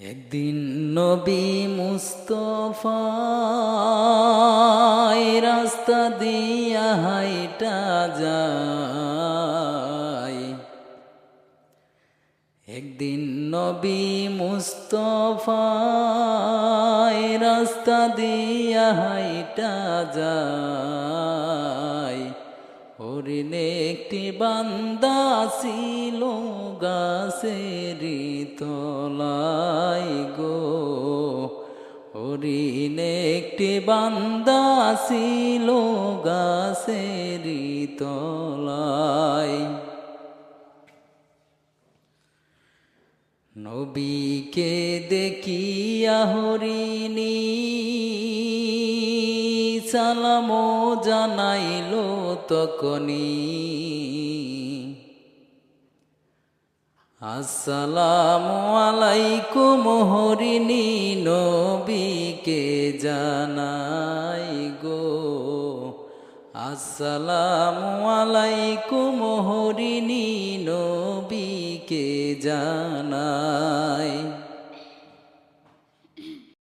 একদিন নবী মুস্তফা রাস্তা দিয়া হাইটা যায়। একদিন নবী মুস্তফা রাস্তা দিয়া হাইটা যায়। হরিণে একটি বান্দা ছিল গাছেরি তলায় গো। হরিণে একটি বান্দা ছিল গাছেরি তলায়। নবীকে দেখিয়া হরিণী সালাম জানাইল তখনি। আসসালামু আলাইকুম হরিণী নবীকে জানাই গো। আসসালামু আলাইকুম হরিণী নবীকে জানাই।